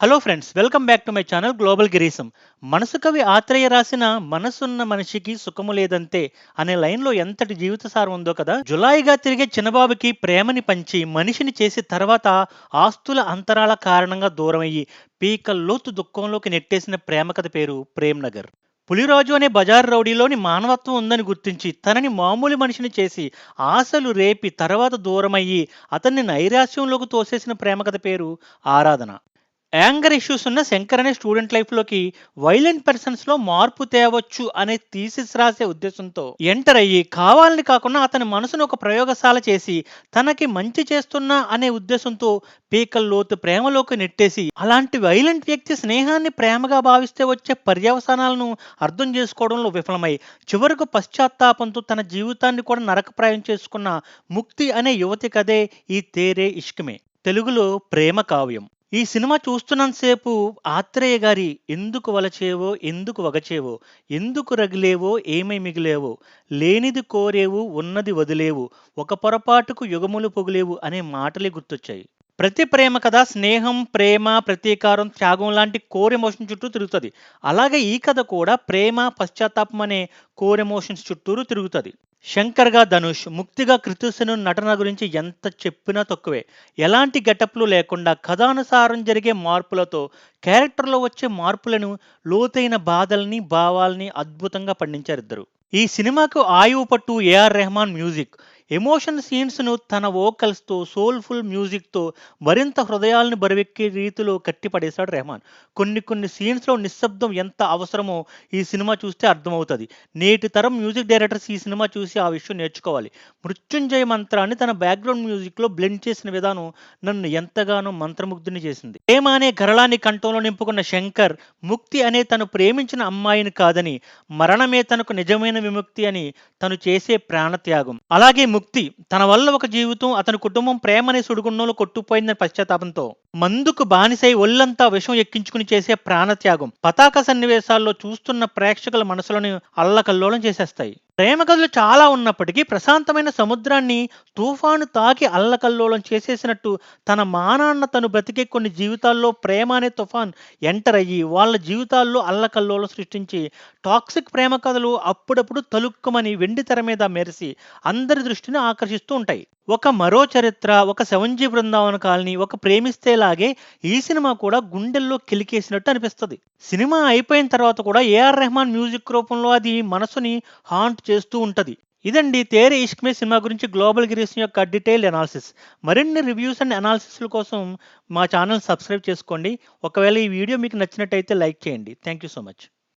Hello friends welcome back to my channel global గిరీసం మనసు కవి ఆత్రేయ రాసిన మనసున్న మనిషికి సుఖము లేదంతే అనే లైన్లో ఎంతటి జీవిత సారం ఉందో కదా? జులాయిగా తిరిగే చిన్నబాబుకి ప్రేమని పంచి మనిషిని చేసి తర్వాత ఆస్తుల అంతరాల కారణంగా దూరమయ్యి పీక లోతు దుఃఖంలోకి నెట్టేసిన ప్రేమ కథ పేరు ప్రేమ్ నగర్ పులిరాజు అనే బజార్ రౌడీలోని మానవత్వం ఉందని గుర్తించి తనని మామూలు మనిషిని చేసి ఆశలు రేపి తర్వాత దూరమయ్యి అతన్ని నైరాశ్యంలోకి తోసేసిన ప్రేమ కథ పేరు ఆరాధన. యాంగర్ ఇష్యూస్ ఉన్న శంకర్ అనే స్టూడెంట్ లైఫ్లోకి వైలెంట్ పర్సన్స్లో మార్పు తేవచ్చు అనే థీసిస్ రాసే ఉద్దేశంతో ఎంటర్ అయ్యి కావాలని కాకుండా అతని మనసును ఒక ప్రయోగశాల చేసి తనకి మంచి చేస్తున్నా అనే ఉద్దేశంతో పీకల్లోతు ప్రేమలోకి నెట్టేసి అలాంటి వైలెంట్ వ్యక్తి స్నేహాన్ని ప్రేమగా భావిస్తే వచ్చే పర్యవసానాలను అర్థం చేసుకోవడంలో విఫలమై చివరకు పశ్చాత్తాపంతో తన జీవితాన్ని కూడా నరకప్రాయం చేసుకున్న ముక్తి అనే యువతి కథే ఈ తేరే ఇష్కమే. తెలుగులో ప్రేమ కావ్యం. ఈ సినిమా చూస్తున్నంతసేపు ఆత్రేయ గారి ఎందుకు వలచేవో ఎందుకు వగచేవో ఎందుకు రగిలేవో ఏమై మిగిలేవో లేనిది కోరేవు ఉన్నది వదిలేవు ఒక పొరపాటుకు యుగములు పొగిలేవు అనే మాటలే గుర్తొచ్చాయి. ప్రతి ప్రేమ కథ స్నేహం ప్రేమ ప్రతీకారం త్యాగం లాంటి కోర్ ఎమోషన్ చుట్టూ తిరుగుతుంది. అలాగే ఈ కథ కూడా ప్రేమ పశ్చాత్తాపం అనే కోర్ ఎమోషన్స్ చుట్టూరు తిరుగుతుంది. శంకర్గా ధనుష్ ముక్తిగా కృతుసను నటన గురించి ఎంత చెప్పినా తక్కువే. ఎలాంటి గెటప్లు లేకుండా కథానుసారం జరిగే మార్పులతో క్యారెక్టర్లో వచ్చే మార్పులను లోతైన బాధల్ని భావాల్ని అద్భుతంగా పండించారు ఇద్దరు. ఈ సినిమాకు ఆయువు పట్టు A R Rahman music. Emotion సీన్స్ను తన వోకల్స్తో సోల్ఫుల్ మ్యూజిక్తో మరింత హృదయాలను బరువెక్కే రీతిలో కట్టిపడేశాడు రెహమాన్. కొన్ని కొన్ని సీన్స్లో నిశ్శబ్దం ఎంత అవసరమో ఈ సినిమా చూస్తే అర్థమవుతుంది. నేటి తరం మ్యూజిక్ డైరెక్టర్స్ ఈ సినిమా చూసి ఆ విషయం నేర్చుకోవాలి. మృత్యుంజయ మంత్రాన్ని తన బ్యాక్గ్రౌండ్ మ్యూజిక్లో బ్లెండ్ చేసిన విధానం నన్ను ఎంతగానో మంత్రముగ్ధుని చేసింది. ప్రేమ అనే గరళాన్ని కంఠంలో నింపుకున్న శంకర్ ముక్తి అనే తను ప్రేమించిన అమ్మాయిని కాదని మరణమే తనకు నిజమైన విముక్తి అని తను చేసే ప్రాణత్యాగం. అలాగే ముక్తి తన వల్ల ఒక జీవితం అతని కుటుంబం ప్రేమ అనే సుడిగుండంలో కొట్టుపోయిందని పశ్చాత్తాపంతో మందుకు బానిసై ఒళ్ళంతా విషం ఎక్కించుకుని చేసే ప్రాణత్యాగం పతాక సన్నివేశాల్లో చూస్తున్న ప్రేక్షకుల మనసులను అల్లకల్లోలం చేసేస్తాయి. ప్రేమ కథలు చాలా ఉన్నప్పటికీ ప్రశాంతమైన సముద్రాన్ని తుఫాను తాకి అల్లకల్లోలం చేసేసినట్టు తన మానాన్న తను బ్రతికే కొన్ని జీవితాల్లో ప్రేమ అనే తుఫాన్ ఎంటర్ అయ్యి వాళ్ళ జీవితాల్లో అల్లకల్లోలం సృష్టించి టాక్సిక్ ప్రేమ కథలు అప్పుడప్పుడు తలుక్కుమని వెండి తెర మీద మెరిసి అందరి దృష్టిని ఆకర్షిస్తూ ఉంటాయి. ఒక మరో చరిత్ర ఒక సెవెంజీ బృందావన కాలనీ ఒక ప్రేమిస్తేలాగే ఈ సినిమా కూడా గుండెల్లో కిలికేసినట్టు అనిపిస్తుంది. సినిమా అయిపోయిన తర్వాత కూడా ఏఆర్ రెహమాన్ మ్యూజిక్ రూపంలో అది మనసుని హాంట్ చేస్తూ ఉంటది. ఇదండి తేరే ఇష్క్మే సినిమా గురించి గ్లోబల్ గిరీస్ యొక్క డీటెయిల్ అనాలిసిస్. మరిన్ని రివ్యూస్ అండ్ అనాలిసిస్ల కోసం మా ఛానల్ సబ్స్క్రైబ్ చేసుకోండి. ఒకవేళ ఈ వీడియో మీకు నచ్చినట్టయితే లైక్ చేయండి. Thank you so much.